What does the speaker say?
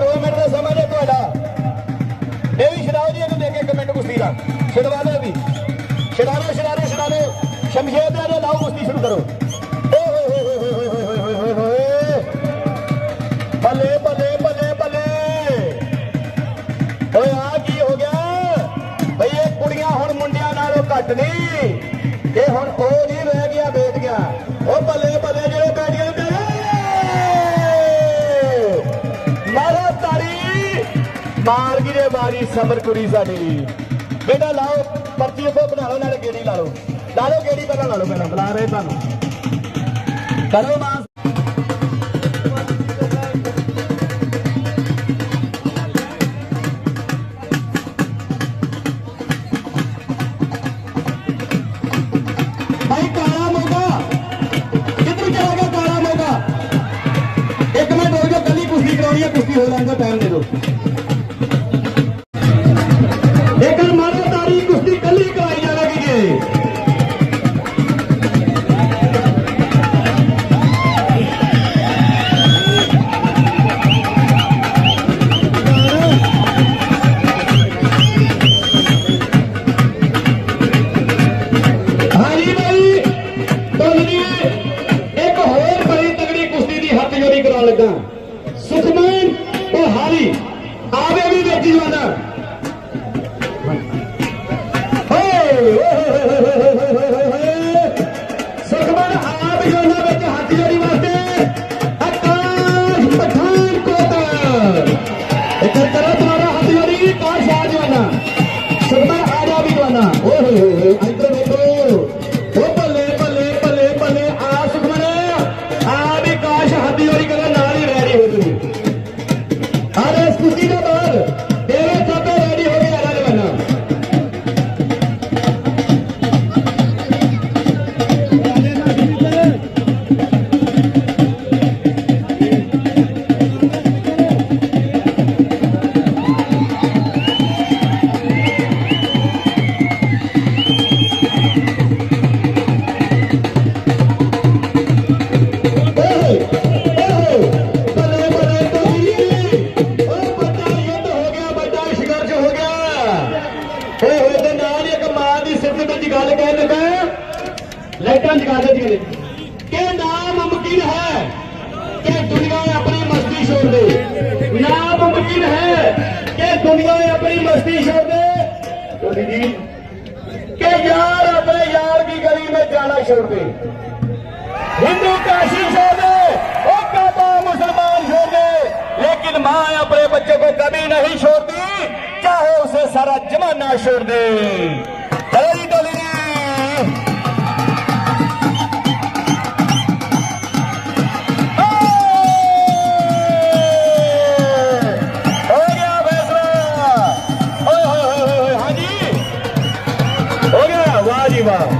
ਦੋ ਮਿੰਟ ਦਾ ਸਮਾਂ ਜੇ ਤੁਹਾਡਾ। ਇਹ ਵੀ ਛਡਾਓ ਜੀ, ਇਹਨੂੰ ਦੇ ਕੇ ਇੱਕ ਮਿੰਟ ਕੁਸ਼ਤੀ ਦਾ। ਛਡਵਾ ਦੇ ਵੀ। ਛਡਾਓ ਛਡਾਓ ਛਡਾਰੇ ਸ਼ਮਸ਼ੇਰ ਦੇ ਆਲੇ ਲਾਓ ਕੁਸ਼ਤੀ ਸ਼ੁਰੂ ਕਰੋ। ਬੱਲੇ ਬੱਲੇ ਬੱਲੇ ਬੱਲੇ ਆ ਕੀ ਹੋ ਗਿਆ? ਬਈ ਇਹ ਕੁੜੀਆਂ ਹੁਣ ਮੁੰਡਿਆਂ ਨਾਲੋਂ ਘੱਟ ਨਹੀਂ। ਇਹ ਹੁਣ ਉਹ ਨਹੀਂ ਰਹਿ ਮਾਰ ਗਿਰੇ ਮਾਰੀ ਸਮਰ ਕੁੜੀ ਸਾਡੀ। ਬੇਟਾ ਲਾਓ ਪਰਚੀ ਉੱਪਰ ਬਣਾ ਲਓ ਨਾਲੇ ਗੇੜੀ ਲਾ ਲਓ। ਲਾ ਲਓ ਗੇੜੀ ਪਹਿਲਾਂ ਲਾ ਲਓ ਪਹਿਲਾਂ। ਬੁਲਾ ਰਹੇ ਤੁਹਾਨੂੰ। ਕਰੋ ਮਾਂ। ਦੀ ਕਰਾਉਣ ਲੱਗਾ ਸੁਖਮਨ ਤੇ ਹਾਰੀ ਆਵੇ ਵੀ ਵਿੱਚ ਜਵਾਨਾ ਸੁਖਮਨ ਆਪ ਜਵਾਨਾ ਵਿੱਚ ਹੱਥ ਜੋੜੀ ਵਾਸਤੇ ਆਕਾਸ਼ ਪਠਾਨਕੋਟ ਇੱਕ ਤਰ੍ਹਾਂ ਤੁਹਾਡਾ ਹੱਥ ਜੋੜੀ ਕਾਸ਼ ਆ ਜਵਾਨਾ ਸੁਖਮਨ ਆ ਜਾ ਵੀ ਜਵਾਨਾ ਓਏ ਹੋਏ ਹੋਏ ਲਾਈਟਾਂ ਜਗਾ ਦੇ ਜੀ ਕਿ ਨਾ ਮੁਮਕਿਨ ਹੈ ਕਿ ਦੁਨੀਆ ਆਪਣੀ ਮਸਤੀ ਛੋੜ ਦੇ ਨਾ ਮੁਮਕਿਨ ਹੈ ਕਿ ਦੁਨੀਆ ਆਪਣੀ ਮਸਤੀ ਛੋੜ ਦੇ ਤੋਰੀ ਜੀ ਕਿ ਯਾਰ ਆਪਣੇ ਯਾਰ की गली में जाना छोड़ दे हिंदू काशी छोड़ दे और काबा मुसलमान छोड़ दे लेकिन माँ अपने बच्चे को कभी नहीं छोड़ती चाहे उसे सारा जमाना छोड़ दे Viva!